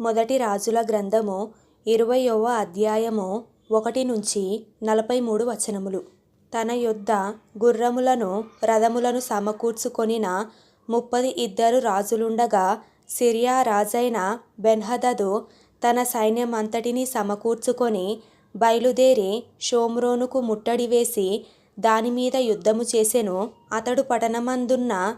మొదటి రాజుల గ్రంథము ఇరవయవ అధ్యాయము ఒకటి నుంచి నలభై మూడు వచనములు. తన యొద్ద గుర్రములను రథములను సమకూర్చుకొనిన ముప్పది ఇద్దరు రాజులుండగా సిరియా రాజైన బెన్హదదు తన సైన్యమంతటిని సమకూర్చుకొని బయలుదేరి షోమ్రోనుకు ముట్టడి వేసి దాని మీద యుద్ధము చేసెను. అతడు పట్టణమందున్న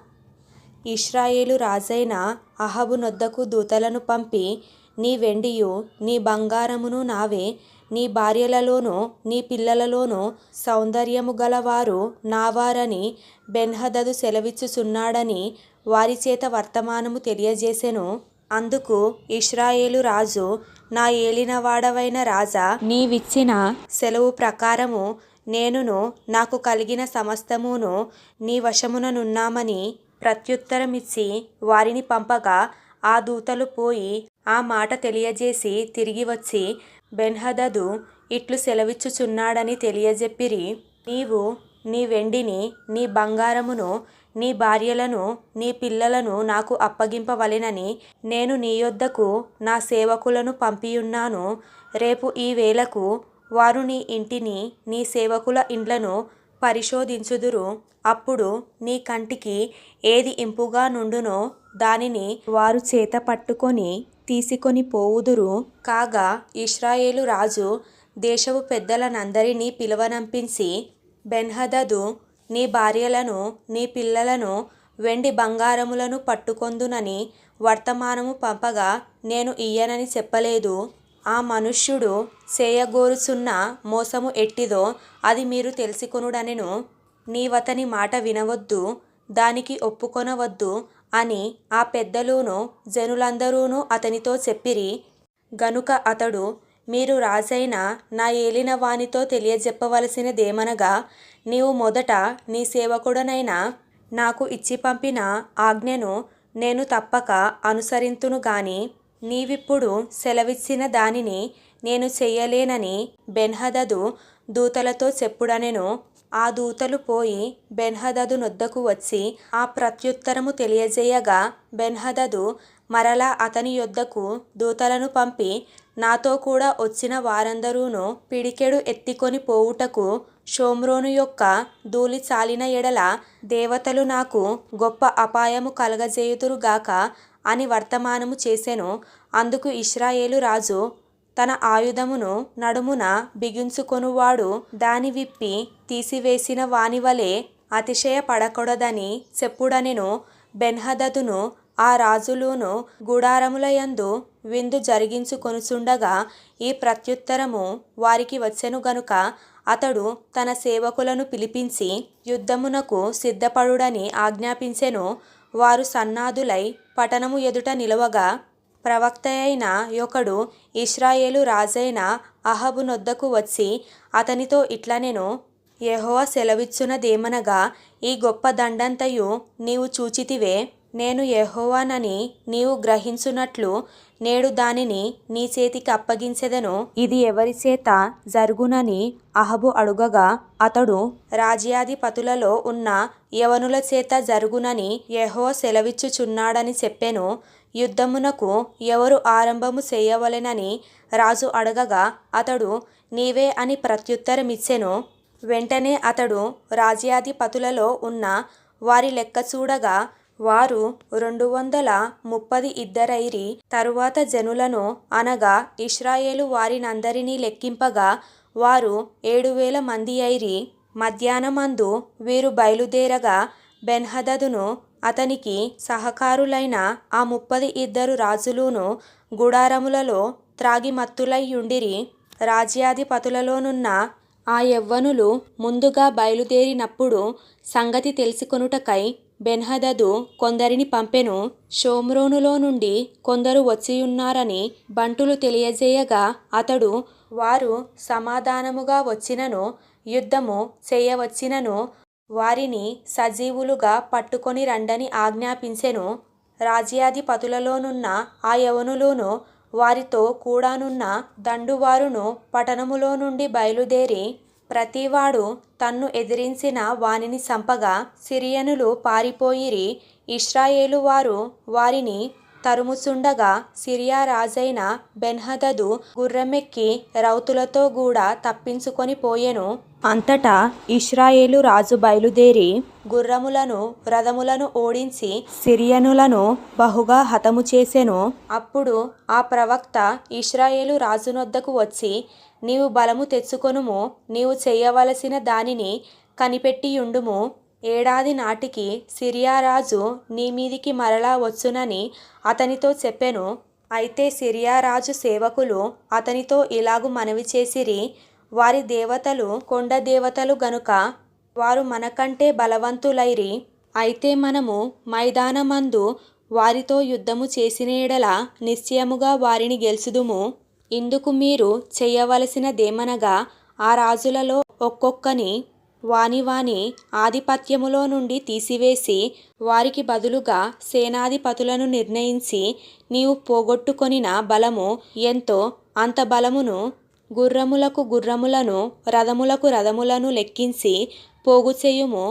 ఇశ్రాయేలు రాజైన అహబు నొద్దకు దూతలను పంపి నీ వెండియు నీ బంగారమును నావే నీ భార్యలలోనూ నీ పిల్లలలోనూ సౌందర్యము గలవారు నావారని బెన్హదదు సెలవిచ్చుచున్నాడని వారి చేత వర్తమానము తెలియజేసెను. అందుకు ఇస్రాయేలు రాజు నా ఏలినవాడవైన రాజా నీవిచ్చిన సెలవు ప్రకారము నేనును నాకు కలిగిన సమస్తమును నీ వశముననున్నామని ప్రత్యుత్తరమిచ్చి వారిని పంపగా ఆ దూతలు పోయి ఆ మాట తెలియజేసి తిరిగి వచ్చి బెన్హదదు ఇట్లు సెలవిచ్చుచున్నాడని తెలియజెప్పిరి. నీవు నీ వెండిని నీ బంగారమును నీ భార్యలను నీ పిల్లలను నాకు అప్పగింపవలెనని నేను నీ యొద్దకు నా సేవకులను పంపియున్నాను. రేపు ఈ వేళకు వారు నీ ఇంటిని నీ సేవకుల ఇండ్లను పరిశోధించుదురు. అప్పుడు నీ కంటికి ఏది ఇంపుగా నుండునో దానిని వారు చేత పట్టుకొని తీసుకొని పోవుదురు. కాగా ఇస్రాయేలు రాజు దేశపు పెద్దలనందరినీ పిలువనంపించి బెన్హదదు నీ భార్యలను నీ పిల్లలను వెండి బంగారములను పట్టుకొందునని వర్తమానము పంపగా నేను ఇయ్యనని చెప్పలేదు. ఆ మనుష్యుడు చేయగోరుచున్న మోసము ఎట్టిదో అది మీరు తెలుసుకొనుడనెను. నీవతని మాట వినవద్దు దానికి ఒప్పుకొనవద్దు అని ఆ పెద్దలును జనులందరూను అతనితో చెప్పిరి. గనుక అతడు మీరు రాజైన నా ఏలిన వానితో తెలియజెప్పవలసినదేమనగా నీవు మొదట నీ సేవకుడనైన నాకు ఇచ్చి పంపిన ఆజ్ఞను నేను తప్పక అనుసరింతును గాని నీవిప్పుడు సెలవిచ్చిన దానిని నేను చెయ్యలేనని బెన్హదదు దూతలతో చెప్పుడనెను. ఆ దూతలు పోయి బెన్హదదు నొద్దకు వచ్చి ఆ ప్రత్యుత్తరము తెలియజేయగా బెన్హదదు మరలా అతని యొద్దకు దూతలను పంపి నాతో కూడా వచ్చిన వారందరూను పిడికెడు ఎత్తికొని పోవుటకు షోమ్రోను యొక్క ధూళి చాలిన ఎడల దేవతలు నాకు గొప్ప అపాయము కలగజేయుదురుగాక అని వర్తమానము చేసెను. అందుకు ఇస్రాయేలు రాజు తన ఆయుధమును నడుమున బిగించుకొనువాడు దాని విప్పి తీసివేసిన వానివలే అతిశయపడకూడదని చెప్పుడనెను. బెన్హదదును ఆ రాజులోను గుడారములయందు విందు జరిగించుకొనుచుండగా ఈ ప్రత్యుత్తరము వారికి వచ్చెను గనుక అతడు తన సేవకులను పిలిపించి యుద్ధమునకు సిద్ధపడుడని ఆజ్ఞాపించెను. వారు సన్నాదులై పట్టణము ఎదుట నిలవగా ప్రవక్తయైన యొకడు ఇస్రాయేలు రాజైన అహబు నొద్దకు వచ్చి అతనితో ఇట్లనెను యెహోవా సెలవిచ్చునదేమనగా ఈ గొప్ప దండంతయు నీవు చూచితివే నేను యెహోవానని నీవు గ్రహించునట్లు నేడు దానిని నీ చేతికి అప్పగించెదను. ఇది ఎవరి చేత జరుగునని అహబు అడుగగా అతడు రాజ్యాధిపతులలో ఉన్న యవనుల చేత జరుగునని యహో సెలవిచ్చుచున్నాడని చెప్పెను. యుద్ధమునకు ఎవరు ఆరంభము చేయవలెనని రాజు అడగగా అతడు నీవే అని ప్రత్యుత్తరమిచ్చెను. వెంటనే అతడు రాజ్యాధిపతులలో ఉన్న వారి లెక్క చూడగా వారు రెండు వందల ముప్పది ఇద్దరైరి తరువాత జనులను అనగా ఇశ్రాయేలు వారినందరినీ లెక్కింపగా వారు ఏడు వేల మంది అయిరి మధ్యాహ్నమందు వీరు బయలుదేరగా బెన్హదదును అతనికి సహకారులైన ఆ ముప్పది ఇద్దరు రాజులును గుడారములలో త్రాగిమత్తులయ్యుండిరి రాజ్యాధిపతులలోనున్న ఆ యవ్వనులు ముందుగా బయలుదేరినప్పుడు సంగతి తెలుసుకొనుటకై బెన్హదదు కొందరిని పంపెను. షోమ్రోనులో నుండి కొందరు వచ్చియున్నారని బంటులు తెలియజేయగా అతడు వారు సమాధానముగా వచ్చినను యుద్ధము చేయవచ్చినను వారిని సజీవులుగా పట్టుకొని రండని ఆజ్ఞాపించెను. రాజ్యాధిపతులలోనున్న ఆ యవనులోను వారితో కూడానున్న దండువారును పట్టణములో నుండి బయలుదేరి ప్రతివాడు తన్ను ఎదిరించిన వానిని చంపగా సిరియనులు పారిపోయిరి. ఇశ్రాయేలు వారు వారిని తరుముచుండగా సిరియా రాజైన బెన్హదదు గుర్రమెక్కి రౌతులతో కూడా తప్పించుకొని పోయెను. అంతటా ఇస్రాయేలు రాజు బయలుదేరి గుర్రములను రథములను ఓడించి సిరియనులను బహుగా హతము చేసెను. అప్పుడు ఆ ప్రవక్త ఇస్రాయేలు రాజునొద్దకు వచ్చి నీవు బలము తెచ్చుకొనుము నీవు చేయవలసిన దానిని కనిపెట్టియుండుము. ఏడాది నాటికి సిరియా రాజు నీ మీదికి మరలా వచ్చునని అతనితో చెప్పెను. అయితే సిరియా రాజు సేవకులు అతనితో ఇలాగు మనవి చేసిరి. వారి దేవతలు కొండ దేవతలు గనుక వారు మనకంటే బలవంతులైరి. అయితే మనము మైదానమందు వారితో యుద్ధము చేసినేడల నిశ్చయముగా వారిని గెలుచుదుము. ఇందుకు మీరు చేయవలసినదేమనగా ఆ రాజులలో ఒక్కొక్కని వాని వాని ఆధిపత్యములో నుండి తీసివేసి వారికి బదులుగా సేనాధిపతులను నిర్ణయించి నీవు పోగొట్టుకొనిన బలము ఎంతో అంత బలమును గుర్రములకు గుర్రములను రథములకు రథములను లెక్కించి పోగుచేయుము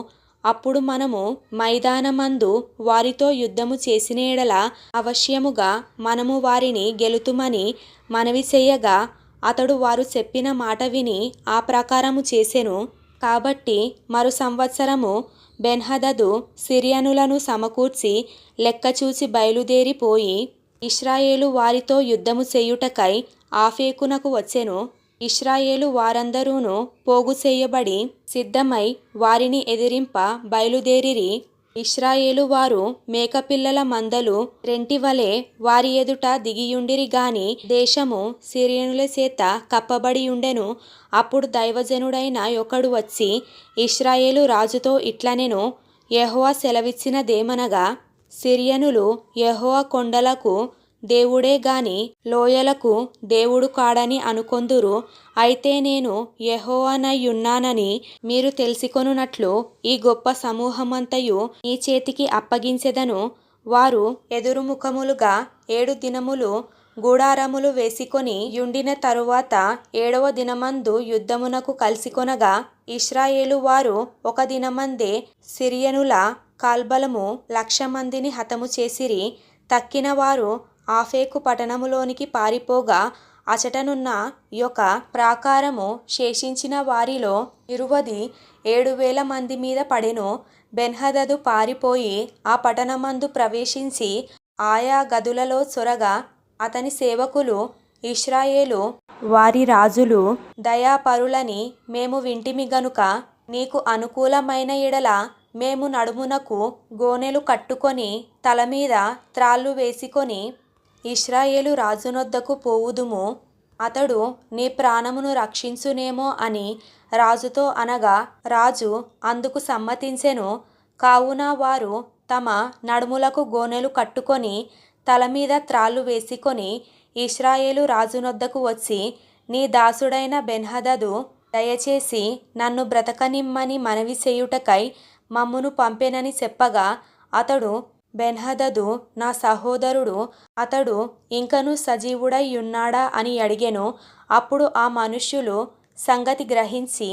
అప్పుడు మనము మైదానమందు వారితో యుద్ధము చేసిన ఎడల అవశ్యముగా మనము వారిని గెలుతుమని మనవి చేయగా అతడు వారు చెప్పిన మాట విని ఆ ప్రకారము చేసెను. కాబట్టి మరు సంవత్సరము బెన్హదదు సిరియనులను సమకూర్చి లెక్కచూచి బయలుదేరిపోయి ఇస్రాయేలు వారితో యుద్ధము చేయుటకై ఆఫేకునకు వచ్చెను. ఇస్రాయేలు వారందరూను పోగు చేయబడి సిద్ధమై వారిని ఎదిరింప బయలుదేరిరి ఇస్రాయేలు వారు మేకపిల్లల మందలు రెంటివలె వారి ఎదుట దిగియుండిరి గాని దేశము సిరియనుల చేత కప్పబడి ఉండెను అప్పుడు దైవజనుడైన ఒకడు వచ్చి ఇస్రాయేలు రాజుతో ఇట్లనెను. యెహోవా సెలవిచ్చినదేమనగా సిరియనులు యెహోవా కొండలకు దేవుడే గాని లోయలకు దేవుడు కాడని అనుకొందురు. అయితే నేను యెహోవానయ్యున్నానని మీరు తెలుసుకొనున్నట్లు ఈ గొప్ప సమూహమంతయు నీ చేతికి అప్పగించెదను. వారు ఎదురుముఖములుగా ఏడు దినములు గూడారములు వేసికొని యుండిన తరువాత ఏడవ దినమందు యుద్ధమునకు కలిసికొనగా ఇస్రాయేలు వారు ఒక దినమందే సిరియనుల కాల్బలము లక్ష మందిని హతము చేసిరి. తక్కిన వారు ఆఫేకు పట్టణములోనికి పారిపోగా అచటనున్న యొక్క ప్రాకారము శేషించిన వారిలో ఇరువది ఏడు వేల మంది మీద పడెను. బెన్హదదు పారిపోయి ఆ పట్టణమందు ప్రవేశించి ఆయా గదులలో చొరగా అతని సేవకులు ఇష్రాయేలు వారి రాజులు దయాపరులని మేము వింటిమి గనుక నీకు అనుకూలమైన ఎడల మేము నడుమునకు గోనెలు కట్టుకొని తల మీద త్రాళ్ళు వేసుకొని ఇష్రాయేలు రాజునొద్దకు పోవుదుము. అతడు నీ ప్రాణమును రక్షించునేమో అని రాజుతో అనగా రాజు అందుకు సమ్మతించెను. కావున వారు తమ నడుములకు గోనెలు కట్టుకొని తల మీద త్రాళ్ళు వేసుకొని ఇష్రాయేలు రాజునొద్దకు వచ్చి నీ దాసుడైన బెన్హదదు దయచేసి నన్ను బ్రతకనిమ్మని మనవి చేయుటకై మమ్మును పంపెనని చెప్పగా అతడు బెన్హదదు నా సహోదరుడు అతడు ఇంకనూ సజీవుడై ఉన్నాడా అని అడిగెను. అప్పుడు ఆ మనుష్యులు సంగతి గ్రహించి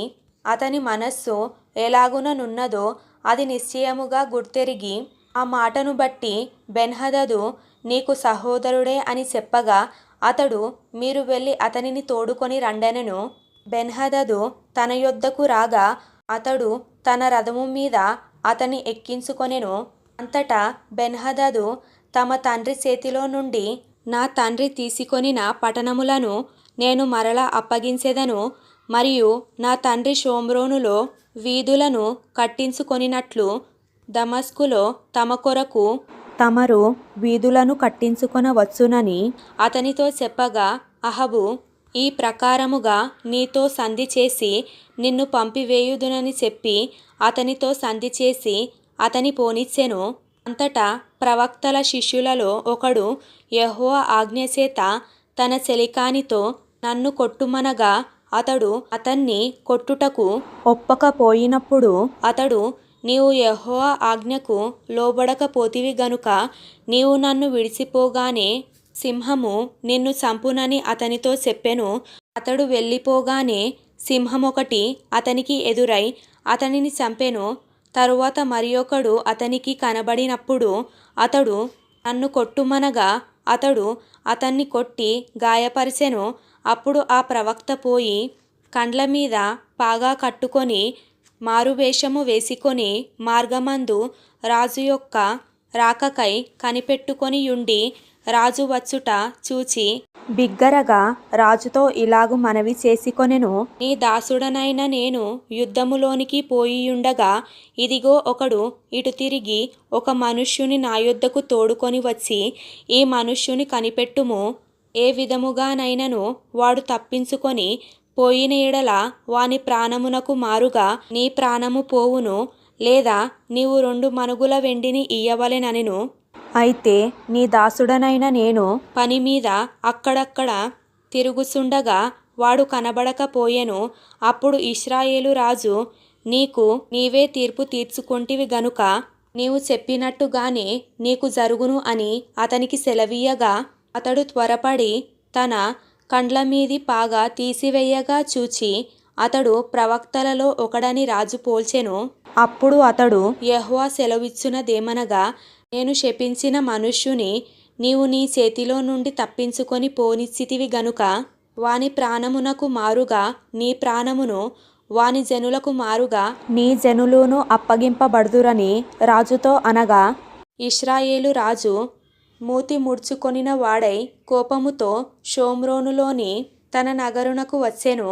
అతని మనస్సు ఎలాగుననున్నదో అది నిశ్చయముగా గుర్తెరిగి ఆ మాటను బట్టి బెన్హదదు నీకు సహోదరుడే అని చెప్పగా అతడు మీరు వెళ్ళి అతనిని తోడుకొని రండెనెను. బెన్హదదు తన యొద్దకు రాగా అతడు తన రథము మీద అతని ఎక్కించుకొనెను. అంతటా బెన్హదదు తమ తండ్రి చేతిలో నుండి నా తండ్రి తీసుకొనిన పట్టణములను నేను మరలా అప్పగించెదను మరియు నా తండ్రి షోమ్రోనులో వీధులను కట్టించుకొనినట్లు దమస్కులో తమ కొరకు తమరు వీధులను కట్టించుకొనవచ్చునని అతనితో చెప్పగా అహబు ఈ ప్రకారముగా నీతో సంధి చేసి నిన్ను పంపివేయుదునని చెప్పి అతనితో సంధి చేసి అతని పోనిచ్చెను. అంతటా ప్రవక్తల శిష్యులలో ఒకడు యెహోవా ఆజ్ఞచేత తన చెలికానితో నన్ను కొట్టుమనగా అతడు అతన్ని కొట్టుటకు ఒప్పకపోయినప్పుడు అతడు నీవు యెహోవా ఆజ్ఞకు లోబడకపోతివి గనుక నీవు నన్ను విడిచిపోగానే సింహము నిన్ను చంపునని అతనితో చెప్పెను. అతడు వెళ్ళిపోగానే సింహమొకటి అతనికి ఎదురై అతనిని చంపెను. తరువాత మరియొకడు అతనికి కనబడినప్పుడు అతడు నన్ను కొట్టుమనగా అతడు అతన్ని కొట్టి గాయపరిచెను. అప్పుడు ఆ ప్రవక్త పోయి కండ్ల మీద పాగా కట్టుకొని మారువేషము వేసుకొని మార్గమందు రాజు యొక్క రాకకై కనిపెట్టుకొని యుండి రాజు వచ్చుట చూచి బిగ్గరగా రాజుతో ఇలాగు మనవి చేసికొనెను. నీ దాసుడనైన నేను యుద్ధములోనికి పోయియుండగా ఇదిగో ఒకడు ఇటు తిరిగి ఒక మనుష్యుని నా యొద్దకు తోడుకొని వచ్చి ఈ మనుష్యుని కనిపెట్టుము. ఏ విధముగానైనను వాడు తప్పించుకొని పోయిన ఎడల వాని ప్రాణమునకు మారుగా నీ ప్రాణము పోవును లేదా నీవు రెండు మనుగుల వెండిని ఇయ్యవలెననెను. అయితే నీ దాసుడనైన నేను పని మీద అక్కడక్కడ తిరుగుచుండగా వాడు కనబడకపోయెను. అప్పుడు ఇస్రాయేలు రాజు నీకు నీవే తీర్పు తీర్చుకొంటివి గనుక నీవు చెప్పినట్టుగానే నీకు జరుగును అని అతనికి సెలవీయగా అతడు త్వరపడి తన కండ్ల మీది పాగా తీసివేయగా చూచి అతడు ప్రవక్తలలో ఒకడని రాజు పోల్చెను. అప్పుడు అతడు యహ్వా సెలవిచ్చునదేమనగా నేను శపించిన మనుష్యుని నీవు నీ చేతిలో నుండి తప్పించుకొని పోనిచ్చితివి గనుక వాని ప్రాణమునకు మారుగా నీ ప్రాణమును వాని జనులకు మారుగా నీ జనులును అప్పగింపబడుదురని రాజుతో అనగా ఇస్రాయేలు రాజు మూతి ముడుచుకొనిన వాడై కోపముతో షోమ్రోనులోని తన నగరునకు వచ్చెను.